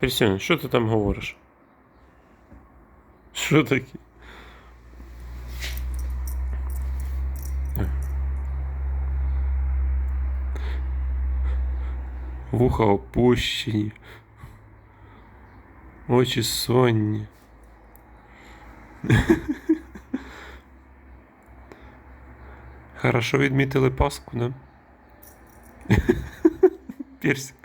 Присянь, що ти там говориш? Що таке? Вуха опущені. Очі сонні. Хорошо відмітили Пасху, да? Персик.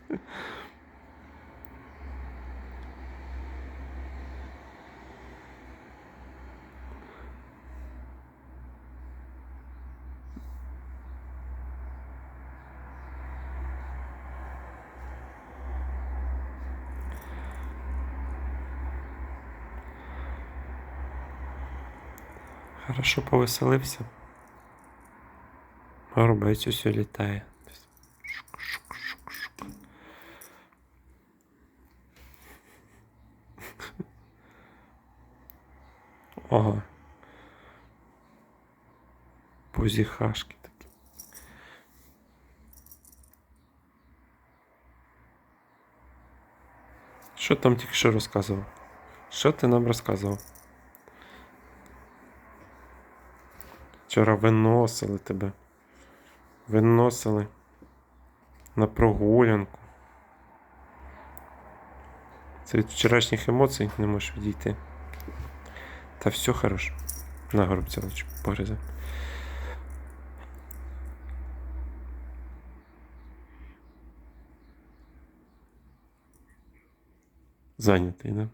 Хорошо повеселився. Горобець усе літає. Шук-шук-шук-шук. Ага. Позіхашки такі. Що там тільки що розказував? Що ти нам розказував? Вчора виносили тебе. Виносили на прогулянку. Це від вчорашніх емоцій не можеш відійти. Та все хорошо. На горобця лучше погризе. Зайнятий, да?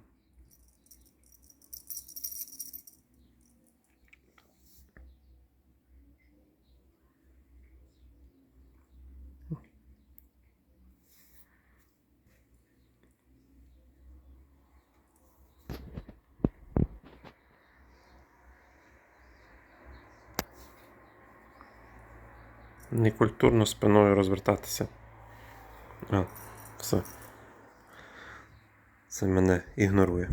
Некультурно спиною розвертатися. А, все. Це мене ігнорує.